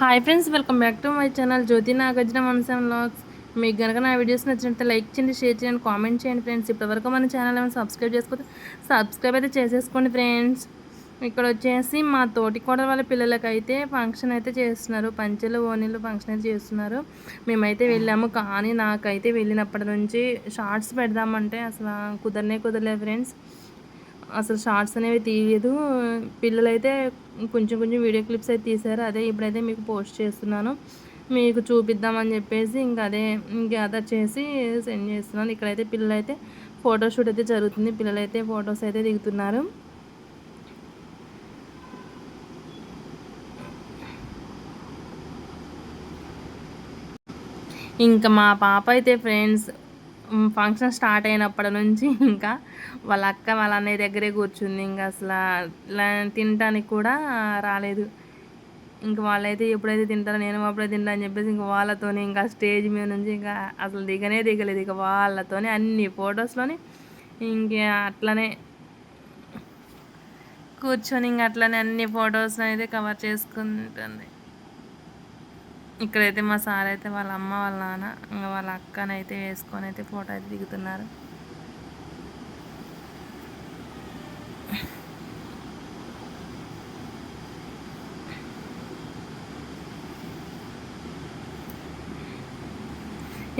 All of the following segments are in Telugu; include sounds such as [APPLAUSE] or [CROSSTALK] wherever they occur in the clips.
Hi friends welcome back to my channel Jyothi Nagarjuna మనసం vlogs. మీకు కనుక నా వీడియోస్ నచ్చినట్టు లైక్ చేయండి షేర్ చేయండి కామెంట్ చేయండి ఫ్రెండ్స్. ఇప్పటివరకు మన ఛానల్ ఏమైనా సబ్స్క్రైబ్ చేసుకోతే సబ్స్క్రైబ్ అయితే చేసేసుకోండి ఫ్రెండ్స్. ఇక్కడ వచ్చేసి మా తోటి కూడా వాళ్ళ పిల్లలకైతే ఫంక్షన్ అయితే చేస్తున్నారు. పంచెలు ఓనీలు ఫంక్షన్ అయితే చేస్తున్నారు. మేమైతే వెళ్ళాము కానీ నాకైతే వెళ్ళినప్పటి నుంచి షార్ట్స్ పెడదామంటే అసలు కుదరనే కుదరలేదు ఫ్రెండ్స్. అసలు షార్ట్స్ అనేవి తీయలేదు. పిల్లలైతే కొంచెం కొంచెం వీడియో క్లిప్స్ అయితే తీశారు. అదే ఇప్పుడైతే మీకు పోస్ట్ చేస్తున్నాను. మీకు చూపిద్దామని చెప్పేసి ఇంకా అదే గ్యాదర్ చేసి సెండ్ చేస్తున్నాను. ఇక్కడైతే పిల్లలైతే ఫోటోషూట్ అయితే జరుగుతుంది. పిల్లలైతే ఫొటోస్ అయితే దిగుతున్నారు. ఇంకా మా పాప అయితే ఫ్రెండ్స్ ఫంక్షన్ స్టార్ట్ అయినప్పటి నుంచి ఇంకా వాళ్ళ అక్క వాళ్ళ అన్నయ్య దగ్గరే కూర్చుంది. ఇంకా అసలు తినటానికి కూడా రాలేదు. ఇంక వాళ్ళైతే ఎప్పుడైతే తింటారో నేను అప్పుడే తింటా అని చెప్పేసి ఇంకా వాళ్ళతోనే ఇంకా స్టేజ్ మీద నుంచి ఇంకా అసలు దిగనే దిగలేదు. ఇక వాళ్ళతోనే అన్ని ఫొటోస్లోని ఇంక అట్లనే కూర్చొని ఇంక అట్లనే అన్ని ఫొటోస్ అయితే కవర్ చేసుకుంటుంది. ఇక్కడైతే మా సార్ అయితే వాళ్ళ అమ్మ వాళ్ళ నాన్న ఇంకా వాళ్ళ అక్కనైతే వేసుకొని అయితే ఫోటో అయితే దిగుతున్నారు.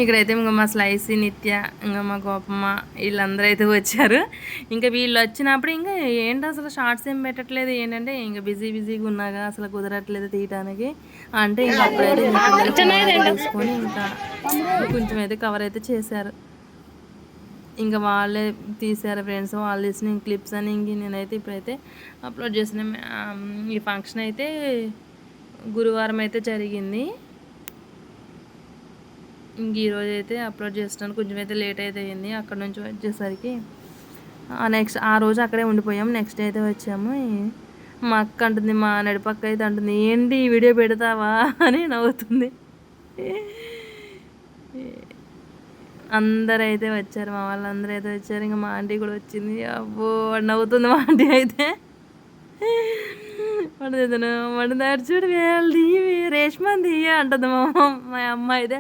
ఇక్కడైతే ఇంకా మా స్లైసీ నిత్య ఇంకా మా గోపమ్మ వీళ్ళందరూ అయితే వచ్చారు. ఇంకా వీళ్ళు వచ్చినప్పుడు ఇంకా ఏంటి అసలు షార్ట్స్ ఏం పెట్టట్లేదు? ఏంటంటే ఇంకా బిజీ బిజీగా ఉన్నాగా అసలు కుదరట్లేదు తీయటానికి. అంటే ఇంకా అప్పుడైతే తీసుకొని ఇంకా కొంచెం అయితే కవర్ అయితే చేశారు. ఇంకా వాళ్ళే తీశారు ఫ్రెండ్స్ వాళ్ళు తీసిన క్లిప్స్ అని ఇంక నేనైతే ఇప్పుడైతే అప్లోడ్ చేసిన ఈ ఫంక్షన్ అయితే గురువారం అయితే జరిగింది. ఇంక ఈరోజు అయితే అప్లోడ్ చేస్తున్నాను. కొంచెం అయితే లేట్ అయితే అయింది. అక్కడ నుంచి వచ్చేసరికి నెక్స్ట్ ఆ రోజు అక్కడే ఉండిపోయాము నెక్స్ట్ అయితే వచ్చాము. మా అక్క అంటుంది మా నడిపక్క అయితే అంటుంది ఏంటి ఈ వీడియో పెడతావా? [LAUGHS] అని నవ్వుతుంది. అందరూ అయితే వచ్చారు. మా వాళ్ళందరూ అయితే వచ్చారు. ఇంకా మా ఆంటీ కూడా వచ్చింది. అబ్బో నవ్వుతుంది మా ఆంటీ అయితే. పడదేదను పడదారు చూడు వేళ్ళది రేష్మంది అంటుంది మా మా అమ్మ అయితే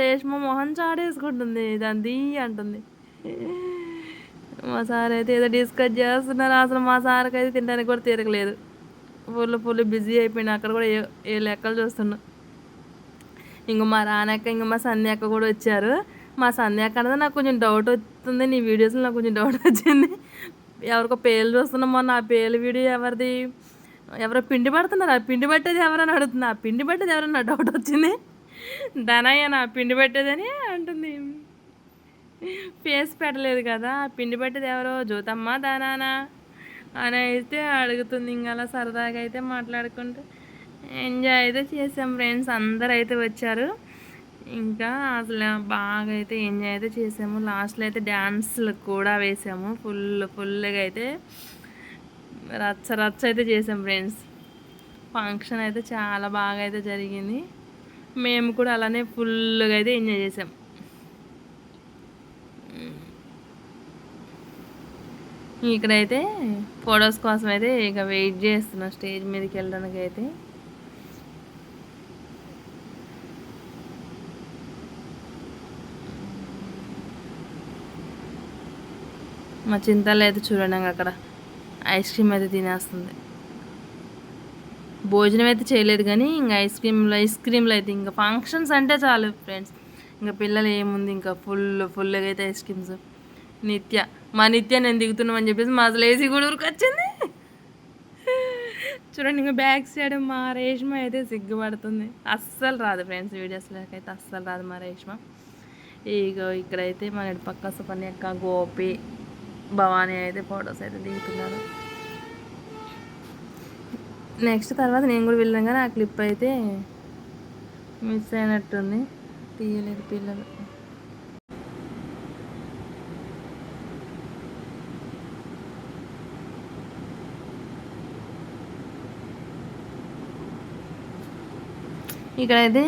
రేష్మ మొహం చాడేసుకుంటుంది. దాని అంటుంది. మా సార్ అయితే ఏదో డిస్కస్ చేస్తున్నారు. అసలు మా సార్కి అయితే తినడానికి కూడా తీరగలేదు. ఫుల్ ఫుల్ బిజీ అయిపోయినా అక్కడ కూడా ఏ ఏ లెక్కలు చూస్తున్నా. ఇంక మా రానక్క ఇంక మా సంధ్యాక్క కూడా వచ్చారు. మా సంధ్యాక్క అనేది నాకు కొంచెం డౌట్ వస్తుంది. నీ వీడియోస్లో నాకు కొంచెం డౌట్ వచ్చింది. ఎవరికో పేర్లు చూస్తున్నామో నా పేర్లు వీడియో ఎవరిది? ఎవరో పిండి పడుతున్నారు. ఆ పిండి పట్టేది ఎవరైనా అడుగుతుంది ఆ పిండి పట్టేది ఎవరైనా డౌట్ వచ్చింది? ధనయ్య నా పిండి పెట్టేదని అంటుంది. ఫేస్ పెట్టలేదు కదా. పిండి పట్టేది ఎవరో? జ్యోతమ్మ దానానా అని అయితే అడుగుతుంది. ఇంకా అలా సరదాగా అయితే మాట్లాడుకుంటూ ఎంజాయ్ అయితే చేసాం ఫ్రెండ్స్ అందరు అయితే వచ్చారు. ఇంకా అసలు బాగా అయితే ఎంజాయ్ అయితే చేసాము. లాస్ట్లో అయితే డ్యాన్స్లు కూడా వేసాము. ఫుల్ ఫుల్గా అయితే రచ్చ రచ్చ అయితే చేసాం ఫ్రెండ్స్. ఫంక్షన్ అయితే చాలా బాగా అయితే జరిగింది. మేము కూడా అలానే ఫుల్గా అయితే ఎంజాయ్ చేసాం. ఇక్కడైతే ఫొటోస్ కోసం అయితే ఇక వెయిట్ చేస్తున్నాం స్టేజ్ మీదకి వెళ్ళడానికి అయితే. మా చింతలు అయితే చూడండి అక్కడ. ఐస్ క్రీమ్ అయితే తినేస్తుంది. భోజనం అయితే చేయలేదు కానీ ఇంకా ఐస్ క్రీమ్లు ఐస్ క్రీమ్లు అయితే ఇంకా ఫంక్షన్స్ అంటే చాలు ఫ్రెండ్స్. ఇంకా పిల్లలు ఏముంది ఇంకా ఫుల్ ఫుల్గా అయితే ఐస్ క్రీమ్స్. నిత్య మా నిత్య నేను దిగుతున్నామని చెప్పేసి మా అసలు ఏసీ కూడా వచ్చింది. చూడండి ఇంకా బ్యాక్ సైడ్ మా రేష్మ అయితే సిగ్గుపడుతుంది. అస్సలు రాదు ఫ్రెండ్స్ వీడియోస్లోకి అయితే అస్సలు రాదు మా రేష్మ. ఇగో ఇక్కడైతే మన పక్క సుకన్యక్క గోపి భవానీ అయితే ఫొటోస్ అయితే దిగుతున్నారు. నెక్స్ట్ తర్వాత నేను కూడా వెళ్ళాను కానీ ఆ క్లిప్ అయితే మిస్ అయినట్టుంది. తీయలేదు పిల్లలు. ఇక్కడైతే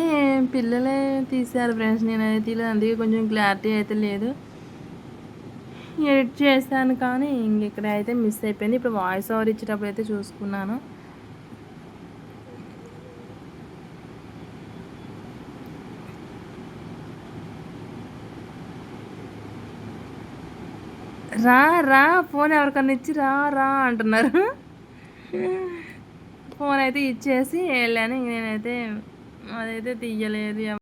పిల్లలే తీశారు ఫ్రెండ్స్. నేనైతే తీయలేదు. అందుకే కొంచెం క్లారిటీ అయితే లేదు. ఎడిట్ చేశాను కానీ ఇంక ఇక్కడ అయితే మిస్ అయిపోయింది. ఇప్పుడు వాయిస్ ఓవర్ ఇచ్చేటప్పుడు అయితే చూసుకున్నాను. రా రా ఫోన్ ఎవరికన్నా ఇచ్చి రా రా అంటున్నారు. ఫోన్ అయితే ఇచ్చేసి వెళ్ళాను ఇంక నేనైతే అదైతే తీయలేదు.